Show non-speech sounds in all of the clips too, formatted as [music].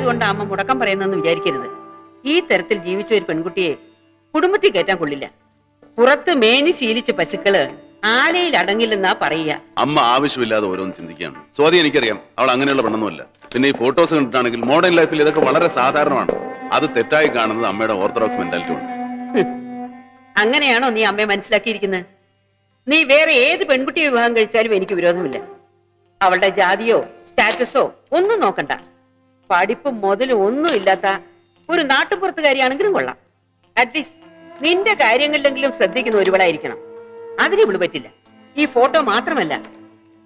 ആയതുകൊണ്ട് അമ്മ മുടക്കം പറയുന്നെന്ന് വിചാരിക്കരുത്. ഈ തരത്തിൽ ജീവിച്ച ഒരു പെൺകുട്ടിയെ കുടുംബത്തിൽ കയറ്റാൻ കൊള്ളില്ല. പുറത്ത് മേനി ശീലിച്ച പശുക്കൾ ആലയിൽ അടങ്ങില്ലെന്നാ പറയുക. അമ്മ ആവശ്യമില്ലാതെ ഓരോന്ന് ചിന്തിക്കുകയാണ്. സ്വാതി എനിക്കറിയാം. അവൾ അങ്ങനെയുള്ള പെണ്ണൊന്നുമല്ല. പിന്നെ ഈ ഫോട്ടോസ് കണ്ടിട്ടാണെങ്കിൽ മോഡേൺ ലൈഫിൽ ഇതൊക്കെ വളരെ സാധാരണമാണ്. അത് തെറ്റായി കാണുന്നത് അമ്മയുടെ ഓർത്തഡോക്സ് മെന്റാലിറ്റി ഉണ്ട് അങ്ങനെയാണോ നീ അമ്മയെ മനസ്സിലാക്കിയിരിക്കുന്നത്? നീ വേറെ ഏത് പെൺകുട്ടിയെ വിവാഹം കഴിച്ചാലും എനിക്ക് വിരോധമില്ല. അവളുടെ ജാതിയോ സ്റ്റാറ്റസോ ഒന്നും നോക്കണ്ട. പഠിപ്പും മുതലും ഒന്നും ഇല്ലാത്ത ഒരു നാട്ടുപുറത്തുകാരിയാണെങ്കിലും കൊള്ളാം. അറ്റ്ലീസ്റ്റ് നിന്റെ കാര്യങ്ങളിലെങ്കിലും ശ്രദ്ധിക്കുന്ന ഒരുവളായിരിക്കണം. അതിന് ഇവൾ പറ്റില്ല. ഈ ഫോട്ടോ മാത്രമല്ല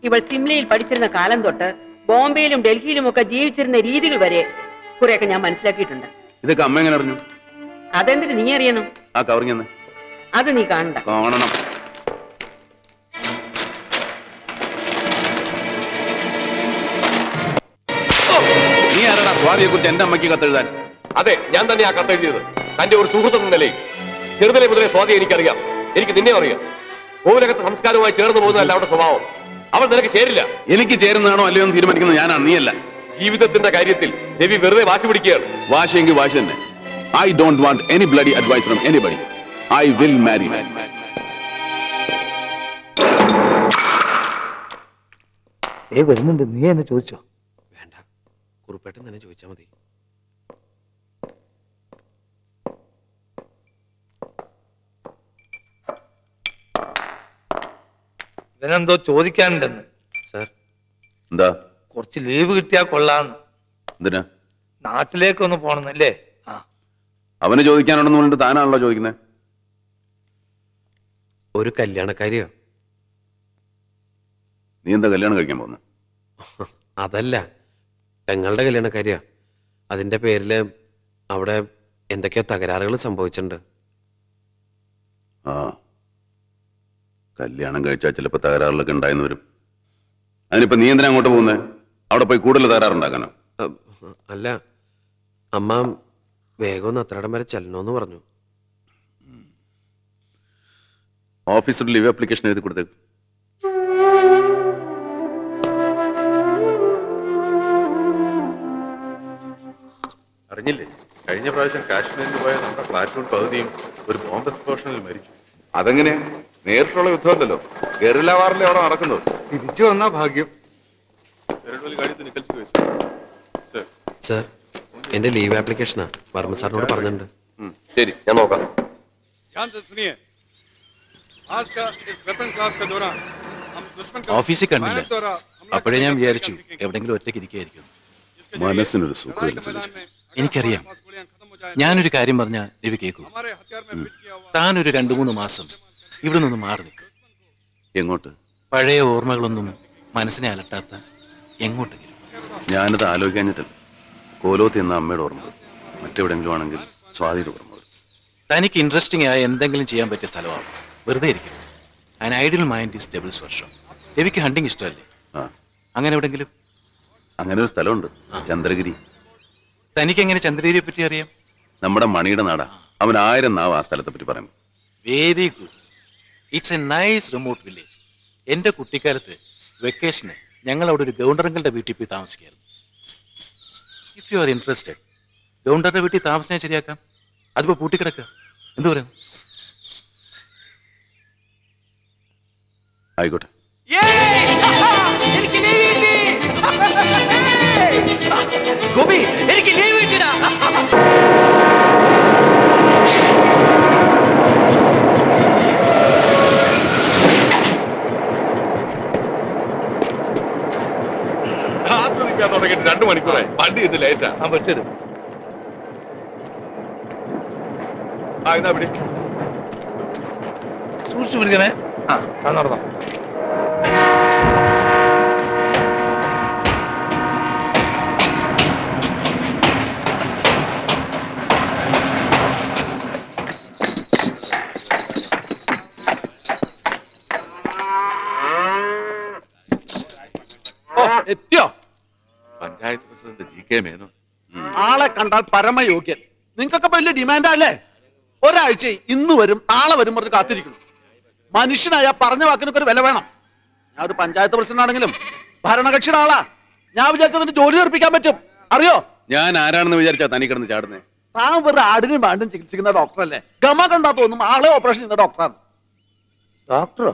ഇവൾ സിംലയിൽ പഠിച്ചിരുന്ന കാലം തൊട്ട് ബോംബെയിലും ഡൽഹിയിലും ഒക്കെ ജീവിച്ചിരുന്ന രീതികൾ വരെ കുറെയൊക്കെ ഞാൻ മനസ്സിലാക്കിയിട്ടുണ്ട്. ഇതൊക്കെ അമ്മ എങ്ങനെ അറിഞ്ഞു? അതെന്തിന് നീ അറിയണം? ആ കവറിങ് അത് നീ കാണണ്ട. കാണണം. സ്വാതിയെ കുറിച്ച് എന്റെ അമ്മയ്ക്ക് കത്തെഴുതാൻ. അതെ ഞാൻ തന്നെ ആ കത്തെഴുതിയത്. തന്റെ ഒരു സുഹൃത്തെന്ന നിലയിൽ. ചെറുതിലെ മുതലേ സ്വാതി എനിക്കറിയാം. എനിക്ക് നിന്നെ അറിയാം. ഭൂലകത്തെ സംസ്കാരവുമായി ചേർന്ന് പോകുന്നതല്ല അവരുടെ സ്വഭാവം. അവൾ നിനക്ക് ചേരില്ല. എനിക്ക് ചേരുന്നതാണോ അല്ലയോ എന്ന് തീരുമാനിക്കുന്നത് ഞാനാണ് നീയല്ല. ജീവിതത്തിന്റെ കാര്യത്തിൽ രവി വെറുതെ വാശി പിടിക്കുകയാണ്. വാശിയെങ്കിൽ വാശി തന്നെ. I don't want any bloody advice from anybody I will marry a വരുന്നുണ്ട്. നീ എന്നെ ചോദിച്ചോ? കുറുപ്പേട്ടൻ തന്നെ ചോദിച്ചാൽ മതി. ഇവനെന്തോ ചോദിക്കാനുണ്ടെന്ന്. സാർ. എന്താ? കുറച്ച് ലീവ് കിട്ടിയാ കൊള്ളാന്ന്. എന്തിനാ? നാട്ടിലേക്കൊന്ന് പോണെന്നല്ലേ? ആ. അവന് ചോദിക്കാനുണ്ടെന്ന് പറഞ്ഞിട്ട് താനാണല്ലോ ചോദിക്കുന്നത് ഒരു കല്യാണക്കാരിയോ? നീ എന്താ കല്യാണം കഴിക്കാൻ പോകുന്നു? അതല്ല. പെങ്ങളുടെ കല്യാണക്കാരിയാ. അതിന്റെ പേരിൽ അവിടെ എന്തൊക്കെയോ തകരാറുകൾ സംഭവിച്ചിട്ടുണ്ട്. ആ. കല്യാണം കഴിച്ചാൽ ചിലപ്പോൾ തകരാറിലൊക്കെ ഉണ്ടായെന്ന് വരും. അതിനിപ്പോ നീ എന്തിനാ അങ്ങോട്ട് പോകുന്നത് അവിടെ പോയി കൂടുതൽ തകരാറുണ്ടാക്കാനോ അല്ല അമ്മ വേഗം ഒന്ന് അത്രയിടം വരെ ചെല്ലണമെന്ന് പറഞ്ഞു. ഓഫീസിൽ ലീവ് ആപ്ലിക്കേഷൻ എഴുതി കൊടുത്തേക്ക്. അറിഞ്ഞില്ലേ? കഴിഞ്ഞ പ്രാവശ്യം കാശ്മീരിൽ പോയ നമ്മുടെ പ്ലാറ്റൂൺ പകുതിയും ഒരു ബോംബ് എക്സ്പ്ലോഷനിൽ മരിച്ചു. അതെങ്ങനെ? നേരിട്ടുള്ള യുദ്ധമല്ലല്ലോ. ഗറില്ല വാറിലെ അവിടെ നടക്കുന്നത്. തിരിച്ചു വന്നാ ഭാഗ്യം. സർ. എന്റെ ലീവ് ആപ്ലിക്കേഷനാ. വർമ്മ സാറിനോട് പറഞ്ഞിട്ടുണ്ട്. ശരി ഞാൻ നോക്കാം. ഓഫീസിൽ കണ്ടില്ല. അപ്പോഴേ ഞാൻ വിചാരിച്ചു എവിടെങ്കിലും ഒറ്റയ്ക്ക് ഇരിക്കുകയായിരിക്കും മനസ്സിനൊരു സുഖമില്ല എനിക്കറിയാം. ഞാനൊരു കാര്യം പറഞ്ഞ രവി കേൾക്കൂ താനൊരു രണ്ടു മൂന്ന് മാസം ഇവിടെ നിന്ന് മാറി നിൽക്കും. എങ്ങോട്ട്? പഴയ ഓർമ്മകളൊന്നും മനസ്സിനെ അലട്ടാത്ത എങ്ങോട്ടെങ്കിലും ഞാനത് ആലോചിക്കാഞ്ഞിട്ടല്ല. കോലോത്ത് എന്ന അമ്മയുടെ ഓർമ്മ. മറ്റെവിടെങ്കിലും ആണെങ്കിൽ സ്വാതിയുടെ ഓർമ്മകൾ തനിക്ക് ഇൻട്രസ്റ്റിംഗ് ആയ എന്തെങ്കിലും ചെയ്യാൻ പറ്റിയ സ്ഥലമാണ്. വെറുതെ ഇരിക്കും an idle mind is devil's വർഷം രവിക്ക് ഹണ്ടിങ് ഇഷ്ടമല്ലേ? ആ. അങ്ങനെ എവിടെങ്കിലും? അങ്ങനെ ഒരു സ്ഥലമുണ്ട്. ചന്ദ്രഗിരി. തനിക്ക് എങ്ങനെ ചന്ദ്രഗിരിയെ പറ്റി അറിയാം? നമ്മുടെ മണിയുടെ നാടാ. അവൻ ആയിരം നാവ് ആ സ്ഥലത്തെ പറ്റി പറയും very good it's a nice remote village എന്റെ കുട്ടിക്കാലത്ത് വെക്കേഷന് ഞങ്ങൾ അവിടെ ഒരു ഗൗണ്ടറങ്ങളുടെ വീട്ടിൽ പോയി താമസിക്കായിരുന്നു ഇഫ് യു ആർ ഇൻട്രസ്റ്റഡ് ഗൗണ്ടറുടെ വീട്ടിൽ താമസിക്കാൻ ശരിയാക്കാം. അതിപ്പോ പൂട്ടിക്കിടക്കുക എന്ത് പറയുന്നു ആയിക്കോട്ടെ. [laughs] [laughs] ഗോപി എനിക്ക് ലീവ് കിട്ടിടാ നിൽക്കാൻ തുടങ്ങിയിട്ട് രണ്ടു മണിക്കൂറായി. വണ്ടി ഇന്ന് ലേറ്റാ ആ. പറ്റരുത് ആ എന്നാ പിടി. സൂക്ഷിച്ചു പിടിക്കണേ. ആ നടന്നോ. എത്തിയോ? Panchayat president G K Menon. ആളെ കണ്ടാൽ പരമയോഗ്യൻ. നിങ്ങൾക്കൊക്കെ വലിയ ഡിമാൻഡാ അല്ലേ? ഒരാഴ്ച ഇന്ന് വരും നാളെ വരും പറഞ്ഞ് കാത്തിരിക്കുന്നു. മനുഷ്യനായ പറഞ്ഞ വാക്കിനൊക്കെ ഒരു വില വേണം. ഞാൻ ഒരു പഞ്ചായത്ത് പ്രസിഡന്റ് ആണെങ്കിലും ഭരണകക്ഷിയുടെ ആളാ. ഞാൻ വിചാരിച്ചതിന് ജോലി തീർപ്പിക്കാൻ പറ്റും. അറിയോ? ഞാൻ ആരാണെന്ന് വിചാരിച്ചാ തനി കിടന്ന് ചാടുന്നേ. താൻ വെറുതെ ആടിനും പാണ്ടും ചികിത്സിക്കുന്ന ഡോക്ടറല്ലേ ഗമ കണ്ടാ തോന്നും ആളെ ഓപ്പറേഷൻ ചെയ്യുന്ന ഡോക്ടറാണ് ഡോക്ടറോ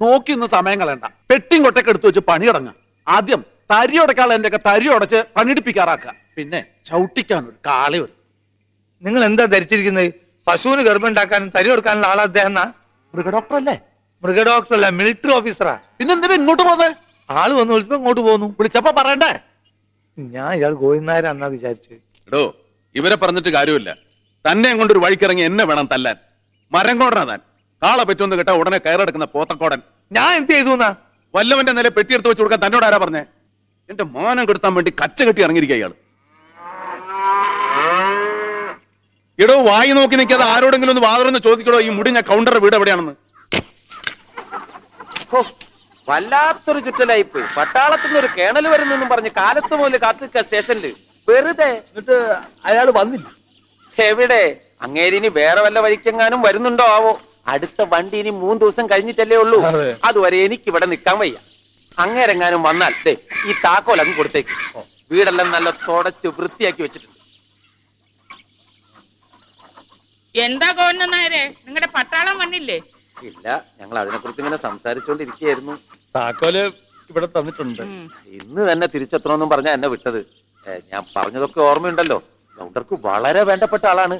നോക്കി ഇന്ന് സമയം കളയണ്ട. പെട്ടിയും കൊട്ടൊക്കെ എടുത്തു വെച്ച് പണി തുടങ്ങാം. ആദ്യം തരി ഉടക്കാൾ എന്റെ ഒക്കെ തരി ഉടച്ച് പണിയെടുപ്പിക്കാറാക്കുക. പിന്നെ ചവിട്ടിക്കാൻ ഒരു കാളി ഒരു നിങ്ങൾ എന്താ ധരിച്ചിരിക്കുന്നത്? പശുവിന് ഗർഭം ഉണ്ടാക്കാനും തരി കൊടുക്കാനുള്ള ആളാ അദ്ദേഹം മൃഗ ഡോക്ടർ അല്ലേ മൃഗ ഡോക്ടറല്ല മിലിറ്ററി ഓഫീസറാ. പിന്നെന്തിനാ ഇങ്ങോട്ട് പോന്നെ? ആൾ വന്ന് വിളിച്ചപ്പോ ഇങ്ങോട്ട് പോന്നു. വിളിച്ചപ്പോ പറയണ്ടേ? ഞാൻ ഇയാൾ ഗോവിന്ദനായരാന്നാ വിചാരിച്ചത്? എടോ ഇവരെ പറഞ്ഞിട്ട് കാര്യമില്ല. തന്നെ കൊണ്ട് ഒരു വഴിക്കിറങ്ങി എന്നെ വേണം തല്ലാൻ. മരം കോടനാ താൻ. കാള പറ്റുമെന്ന് കേട്ടാ ഉടനെ കയറെടുക്കുന്ന പോത്തക്കോടൻ. ഞാൻ എന്ത് ചെയ്തു എന്നാ? വല്ലവന്റെ നില പെട്ടിയെടുത്ത് വെച്ച് കൊടുക്കാൻ തന്നോട് ആരാ പറഞ്ഞേ? എന്റെ മാനം കെടുത്താൻ വേണ്ടി കച്ച കെട്ടി ഇറങ്ങിയിരിക്കുക അയാൾ എടോ വായി നോക്കി നിൽക്കാതെ ആരോടെങ്കിലും ഒന്ന് വാതറന്ന് ചോദിക്കടോ ഈ മുടിഞ്ഞ കൗണ്ടർ വീട് എവിടെയാണെന്ന്? വല്ലാത്തൊരു ചുറ്റലായിപ്പ് പട്ടാളത്തിൽ നിന്ന് ഒരു കേണൽ വരുന്നെന്നും പറഞ്ഞ് കാലത്ത് മുതൽ കാത്തിക്ക സ്റ്റേഷനിൽ. വെറുതെ എന്നിട്ട് അയാൾ വന്നില്ല. എവിടെ? അങ്ങേരിനി വേറെ വല്ല വഴിക്കെങ്ങാനും വരുന്നുണ്ടോ ആവോ? അടുത്ത വണ്ടി ഇനി മൂന്ന് ദിവസം കഴിഞ്ഞിട്ടല്ലേ ഉള്ളൂ. അതുവരെ എനിക്ക് ഇവിടെ നിൽക്കാൻ വയ്യ. അങ്ങേരെങ്ങാനും വന്നാൽ ദേ ഈ താക്കോൽ അങ്ങ് കൊടുത്തേക്ക്. വീടെല്ലാം നല്ല തുടച്ച് വൃത്തിയാക്കി വെച്ചിട്ടുണ്ട്. എന്താ ഗവർണർ നിങ്ങളുടെ പട്ടാളം വന്നില്ലേ ഇല്ല ഞങ്ങൾ അതിനെ കുറിച്ച് ഇങ്ങനെ സംസാരിച്ചോണ്ടിരിക്കുന്നു താക്കോൽ ഇവിടെ തന്നിട്ടുണ്ട്. ഇന്ന് തന്നെ തിരിച്ചെത്തണമെന്നും പറഞ്ഞാ എന്നെ വിട്ടത്. ഏ, ഞാൻ പറഞ്ഞതൊക്കെ ഓർമ്മയുണ്ടല്ലോ. ഗൗണ്ടർക്ക് വളരെ വേണ്ടപ്പെട്ട ആളാണ്.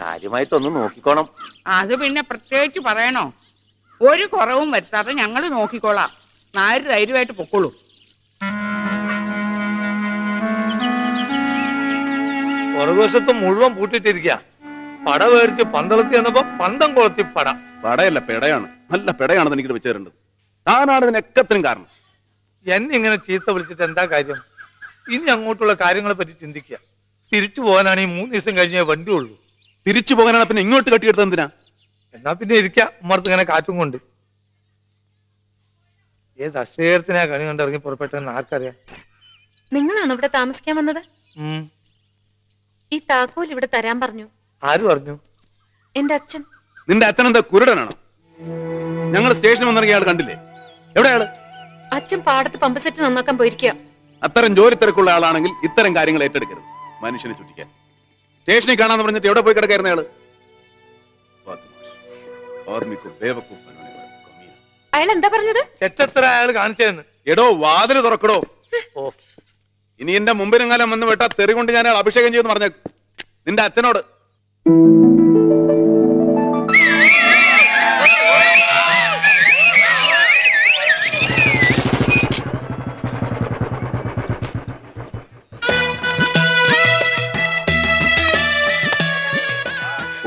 കാര്യമായിട്ടൊന്ന് നോക്കിക്കോണം. അത് പിന്നെ പ്രത്യേകിച്ച് പറയണോ? ഒരു കുറവും വരുത്താതെ ഞങ്ങൾ നോക്കിക്കോളാം. നായര് ധൈര്യമായിട്ട് പൊക്കോളൂ. പുറകുവശത്ത് മുഴുവൻ പൂട്ടിട്ടിരിക്കുക പട വേർച്ച് പന്തളത്തി എന്നപ്പോ പന്തം കൊളത്തി പട. പടയല്ല പെടയാണ്. നല്ല പെടയാണ് എനിക്ക് വെച്ചു തരേണ്ടത് താനാണ് ഇതിനൊക്കത്തിനും കാരണം. എന്നെ ഇങ്ങനെ ചീത്ത വിളിച്ചിട്ട് എന്താ കാര്യം? ഇനി അങ്ങോട്ടുള്ള കാര്യങ്ങളെ പറ്റി ചിന്തിക്കുക തിരിച്ചു പോകാനാണ് ഈ മൂന്ന് ദിവസം കഴിഞ്ഞേ വണ്ടി ഉള്ളൂ തിരിച്ചു പോകാനാണ് പിന്നെ ഇങ്ങോട്ട് കെട്ടിയെടുത്തത് എന്തിനാ? എന്നാ പിന്നെ ഇരിക്കാം. ഉമ്മർത്ത് ഇങ്ങനെ കാറ്റും കൊണ്ട്. ഏത് അശ്വേരത്തിനാ കണി കണ്ട് ഇറങ്ങി പുറപ്പെട്ടെന്ന് ആർക്കറിയാം? നിങ്ങളാണ് ഇവിടെ താമസിക്കാൻ വന്നത്? ഉം. ഈ താക്കോൽ ഇവിടെ തരാൻ പറഞ്ഞു. ആര് പറഞ്ഞു? എന്റെ അച്ഛൻ. നിന്റെ അച്ഛൻ എന്താ കുരുടനാണോ? ഞങ്ങൾ സ്റ്റേഷനിൽ വന്നിറങ്ങിയ ആൾ കണ്ടില്ലേ? എവിടെയാൾ അച്ഛൻ പാടത്ത് പമ്പ് സെറ്റ് നന്നാക്കാൻ പോയിരിക്കുക അത്തരം ജോലി തിരക്കുള്ള ആളാണെങ്കിൽ ഇത്തരം കാര്യങ്ങൾ ഏറ്റെടുക്കരുത്. മനുഷ്യനെ ചുറ്റിക്കാൻ. സ്റ്റേഷനിൽ കാണാന്ന് പറഞ്ഞിട്ട് എവിടെ പോയി കിടക്കായിരുന്ന ബേവക്കും അയാൾ എന്താ പറഞ്ഞത്? ചെച്ചത്ര അയാൾ കാണിച്ചതെന്ന്. എടോ വാതിൽ തുറക്കടോ. ഓ. ഇനി എന്റെ മുമ്പിലും കാലം വന്ന് വിട്ടാ തെറി കൊണ്ട് ഞാൻ അയാൾ അഭിഷേകം ചെയ്യുമെന്ന് പറഞ്ഞേക്കും. നിന്റെ അച്ഛനോട്.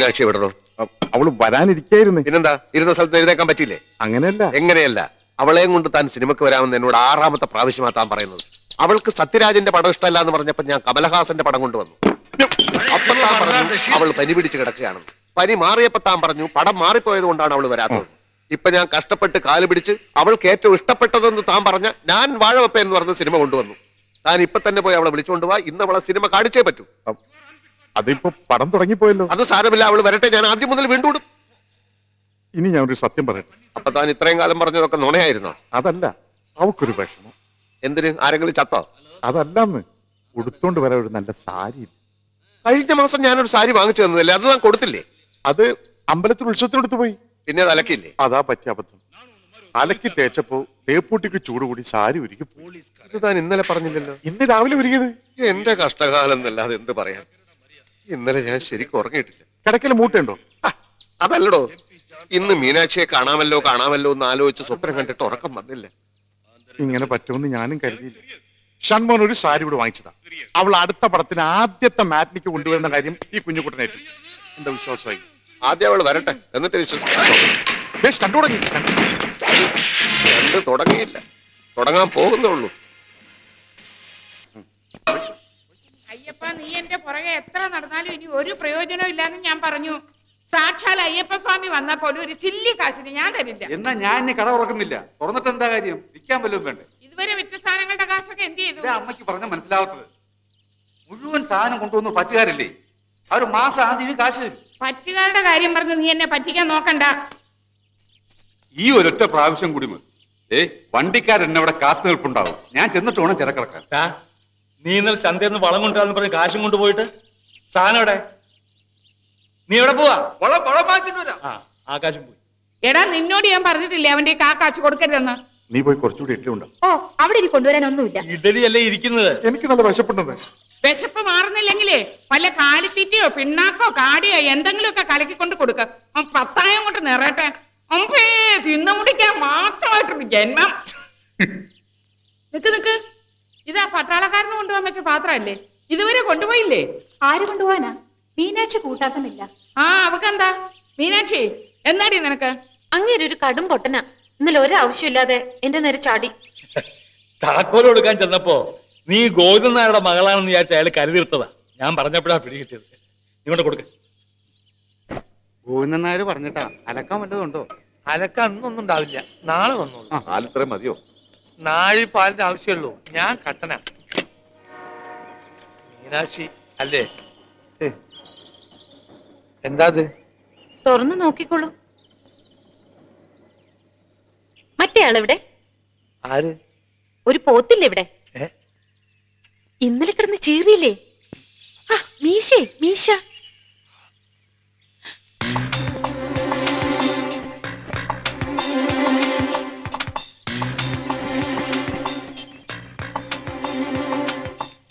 മീനാക്ഷി വിടണോ അവൾ വരാനിരിക്കായിരുന്നു. പിന്നെന്താ? ഇരുന്ന സ്ഥലത്ത് എഴുതേക്കാൻ പറ്റില്ലേ അങ്ങനെയല്ല. എങ്ങനെയല്ല? അവളെയും കൊണ്ട് താൻ സിനിമക്ക് വരാമെന്ന് എന്നോട് ആറാമത്തെ പ്രാവശ്യമാ താൻ പറയുന്നത്. അവൾക്ക് സത്യരാജന്റെ പടം ഇഷ്ടമല്ല എന്ന് പറഞ്ഞപ്പോ ഞാൻ കമലഹാസന്റെ പടം കൊണ്ടുവന്നു. താൻ പറഞ്ഞു അവൾ പനി പിടിച്ച് കിടക്കുകയാണ്. പനി മാറിയപ്പോ താൻ പറഞ്ഞു പടം മാറിപ്പോയത് കൊണ്ടാണ് അവൾ വരാത്തത്. ഇപ്പൊ ഞാൻ കഷ്ടപ്പെട്ട് കാൽ പിടിച്ച് അവൾക്ക് ഏറ്റവും ഇഷ്ടപ്പെട്ടതെന്ന് താൻ പറഞ്ഞ ഞാൻ വാഴവപ്പ എന്ന് പറഞ്ഞ സിനിമ കൊണ്ടുവന്നു. താൻ ഇപ്പൊ തന്നെ പോയി അവളെ വിളിച്ചുകൊണ്ടുപോവാ ഇന്ന് അവളെ സിനിമ കാണിച്ചേ പറ്റൂ. അതിപ്പോ പടം തുടങ്ങിപ്പോയല്ലോ. അത് സാരമില്ല അവൾ വരട്ടെ ഞാൻ ആദ്യം മുതൽ വീണ്ടും ഇനി ഞാൻ ഒരു സത്യം പറയട്ടെ? അപ്പൊ താൻ ഇത്രയും കാലം പറഞ്ഞതൊക്കെ നുണയായിരുന്നോ? അതല്ല അവക്കൊരു വിഷമം. എന്തിന്? ആരെങ്കിലും ചത്തോ? അതല്ലെന്ന് ഉടുത്തോണ്ട് വരാൻ ഒരു നല്ല സാരി. കഴിഞ്ഞ മാസം ഞാനൊരു സാരി വാങ്ങിച്ചു തന്നതല്ലേ? അത് ഞാൻ കൊടുത്തില്ലേ? അത് അമ്പലത്തിൽ ഉത്സവത്തിനെടുത്ത് പോയി. പിന്നെ അത് അലക്കില്ലേ അതാ പറ്റിയ അബദ്ധം. അലക്കി തേച്ചപ്പോ തേപ്പൂട്ടിക്ക് ചൂട് കൂടി സാരി ഒരുക്കി പോയി. ഇത് താൻ ഇന്നലെ പറഞ്ഞില്ലല്ലോ. ഇന്ന് രാവിലെ ഒരുങ്ങിയത് എന്റെ കഷ്ടകാലം എന്നല്ലാതെ എന്ത് പറയാൻ? ഇന്നലെ ഞാൻ ശരിക്കും ഉറങ്ങിയിട്ടില്ല. കിടക്കൽ മൂട്ടുണ്ടോ? അതല്ലടോ. ഇന്ന് മീനാക്ഷിയെ കാണാമല്ലോ കാണാമല്ലോ എന്ന് ആലോചിച്ച് സ്വപ്നം കണ്ടിട്ട് ഉറക്കം വന്നില്ല. ഇങ്ങനെ പറ്റുമെന്ന് ഞാനും കരുതിയില്ല. ഷൺമോൻ ഒരു സാരി കൂടെ വാങ്ങിച്ചതാ. അവൾ അടുത്ത പടത്തിന് ആദ്യത്തെ മാറ്റിനിക്ക് കൊണ്ടുവരുന്ന കാര്യം ഈ കുഞ്ഞുകുട്ടനായിട്ട് എന്താ വിശ്വാസമായി? ആദ്യം അവൾ വരട്ടെ എന്നിട്ട് വിശ്വസിക്കാം. രണ്ട് തുടങ്ങിയില്ല. തുടങ്ങാൻ പോകുന്നേ ഉള്ളൂ. അയ്യപ്പ നീ എന്റെ പുറകെ എത്ര നടന്നാലും ഇനി ഒരു പ്രയോജനം ഇല്ലാന്ന് ഞാൻ പറഞ്ഞു. സാക്ഷാൽ അയ്യപ്പ സ്വാമി വന്ന പോലും ഒരു ചില്ലി കാശിന് ഞാൻ തരില്ല. എന്നാ ഞാൻ ഇനി കട ഉറക്കുന്നില്ല തുറന്നിട്ട് എന്താ കാര്യം? വിൽക്കാൻ വല്ലതും വേണ്ട? ഇതുവരെ വിറ്റ സാധനങ്ങളുടെ കാശൊക്കെ എന്ത് ചെയ്തു? ഇതാ അമ്മയ്ക്ക് പറഞ്ഞ മനസ്സിലാവാത്തത്. മുഴുവൻ സാധനം കൊണ്ടുവന്ന് പറ്റുകാരില്ലേ? അവർ മാസം ആദ്യം കാശ് തരും. പറ്റുകാരുടെ കാര്യം പറഞ്ഞു നീ എന്നെ പറ്റിക്കാൻ നോക്കണ്ട. ഈ ഒരൊറ്റ പ്രാവശ്യം കൂടി മതി. ഏ വണ്ടിക്കാരൻ അവിടെ കാത്തു നിൽപ്പുണ്ടാവും ഞാൻ ചെന്നിട്ട് വേണം ചിരക്കിറക്കാൻ. നീ ഇന്നലെ ചന്തയിൽ നിന്ന് വളം കൊണ്ടുവരാന്ന് പറഞ്ഞ് കാശും കൊണ്ടുപോയിട്ട് സാധനം എവിടെ? നീ എവിടെ പോവാ? വളം വളം വാങ്ങിച്ചിട്ട് വരാം. ആ ആകാശം പോയി. എടാ നിന്നോട് ഞാൻ പറഞ്ഞിട്ടില്ലേ അവന്റെ കാക്കാച്ച് കാശ് കൊടുക്കരുതെന്ന്? നീ പോയി കുറച്ചുകൂടി ഇഡ്ഡലി ഉണ്ടാവും ഓ അവിടെ ഇനി കൊണ്ടുവരാനൊന്നുമില്ല ഇഡലി അല്ലേ ഇരിക്കുന്നത്? എനിക്ക് നല്ല വിശപ്പുണ്ടെന്ന്. വിശപ്പ് മാറുന്നില്ലെങ്കിലേ വല്ല കാലിത്തീറ്റയോ പിണ്ണാക്കോ കാടിയോ എന്തെങ്കിലും ഒക്കെ കലക്കിക്കൊണ്ട് കൊടുക്ക. അവൻ പത്തായം കൊണ്ട് നിറയട്ടെ. അമ്പേ തിന്നു മുടിക്കാൻ മാത്രമായിട്ടുണ്ട് ജന്മം. [laughs] നിക്ക് നിക്ക്. ഇതാ പട്ടാളക്കാരന് കൊണ്ടുപോകാൻ വെച്ച പാത്രമല്ലേ? ഇതുവരെ കൊണ്ടുപോയില്ലേ? ആര് കൊണ്ടുപോവാനാ? മീനാക്ഷി കൂട്ടാക്കുന്നില്ല. ആ അവക്കെന്താ? മീനാക്ഷി എന്താടി നിനക്ക്? അങ്ങനെ ഒരു കടും പൊട്ടന. ഇന്നലെ ഒരാവശ്യമില്ലാതെ എന്റെ നേരെ ചാടി. താക്കോൽ കൊടുക്കാൻ ചെന്നപ്പോ നീ ഗോവിന്ദൻ നായരുടെ മകളാണെന്ന് വിചാരിച്ച അയാൾ കരുതിർത്തതാ ഞാൻ പറഞ്ഞപ്പോഴാ പിടികിട്ടിയത് ഇങ്ങോട്ട് കൊടുക്ക. ഗോവിന്ദൻ നായർ പറഞ്ഞിട്ടാ. അലക്കാൻ വല്ലതും ഉണ്ടോ? അലക്ക അന്നൊന്നും ഉണ്ടാവില്ല. നാളെ വന്നോളൂ. ആ പാലിത്രേ മതിയോ? നാഴി പാലിന്റെ ആവശ്യമുള്ളൂ. ഞാൻ കട്ടന. മീനാക്ഷി അല്ലേ? എന്താ തുറന്നു നോക്കിക്കോളൂ. മറ്റേ ആളിവിടെ? ആര്? ഒരു പോത്തില്ലേ ഇവിടെ? ഇന്നലെ കിടന്ന് ചീറിയില്ലേ? ആ മീശേ മീശ.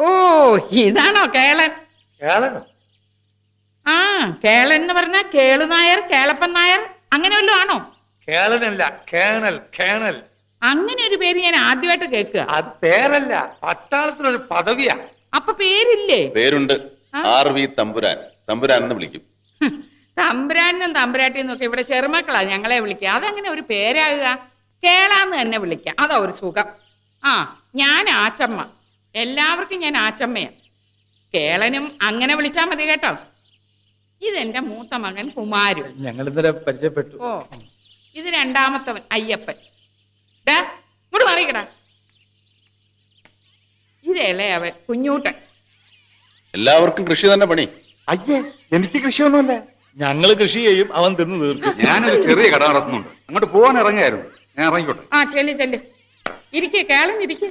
ഓ ഇതാണോ കേളൻ? കേളനോ? ആ കേളൻ എന്ന് പറഞ്ഞാൽ കേളു നായർ കേളപ്പൻ നായർ അങ്ങനെ വല്ലതും ആണോ? കേളനല്ല കേണൽ കേണൽ. അങ്ങനെ ഒരു പേര് ഞാൻ ആദ്യമായിട്ട് കേൾക്കുക. അത് പേരല്ല പട്ടാളത്തിനൊരു പദവിയാ. അപ്പൊ പേരില്ലേ? പേരുണ്ട്. ആർ വി തമ്പുരാൻ. തമ്പുരാൻ എന്ന് വിളിക്കും. തമ്പുരാനും തമ്പുരാട്ടിയും ഒക്കെ ഇവിടെ ചെറുമക്കളാ ഞങ്ങളെ വിളിക്കുക. അതങ്ങനെ ഒരു പേരാകുക. കേളാന്ന് തന്നെ വിളിക്കാം. അതാ ഒരു സുഖം. ആ ഞാൻ ആച്ചമ്മ. എല്ലാവർക്കും ഞാൻ ആച്ചമ്മയാണ്. കേളനും അങ്ങനെ വിളിച്ചാ മതി കേട്ടോ. ഇതെന്റെ മൂത്ത മകൻ കുമാരു. ഞങ്ങൾ ഇന്നലെ പരിചയപ്പെട്ടു. ഓ ഇത് രണ്ടാമത്തവൻ അയ്യപ്പൻ. ഡാ ഇങ്ങോട്ട് മാറിക്കടാ. ഇത് അവൻ കുഞ്ഞൂട്ടൻ. എല്ലാവർക്കും കൃഷി തന്നെ പണി. അയ്യേ എനിക്ക് കൃഷിയൊന്നുമില്ല. ഞങ്ങൾ കൃഷി ചെയ്യും അവൻ തിന്നു തീർക്കും. ഞാനൊരു ചെറിയ കട നടത്തുന്നുണ്ട്. അങ്ങോട്ട് പോകാൻ ഇറങ്ങിയായിരുന്നു. ഞാൻ ഇറങ്ങിക്കോട്ടെ. ആ ചെല്ലി ചെല്ലു. ഇരിക്കേ കേളൻ ഇരിക്കെ.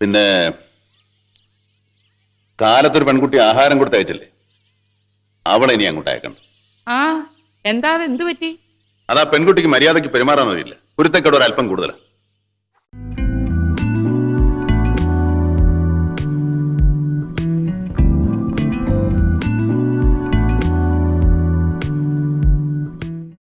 പിന്നെ കാലത്തൊരു പെൺകുട്ടി ആഹാരം കൊടുത്ത് അയച്ചില്ലേ? അവളെ ഇനി അങ്ങോട്ട് അയക്കണം. ആ എന്താ എന്ത് പറ്റി? അതാ പെൺകുട്ടിക്ക് മര്യാദയ്ക്ക് പെരുമാറാൻ അറിയില്ല. കുരുത്തക്കേട് ഒരു അല്പം കൂടുതലാണ്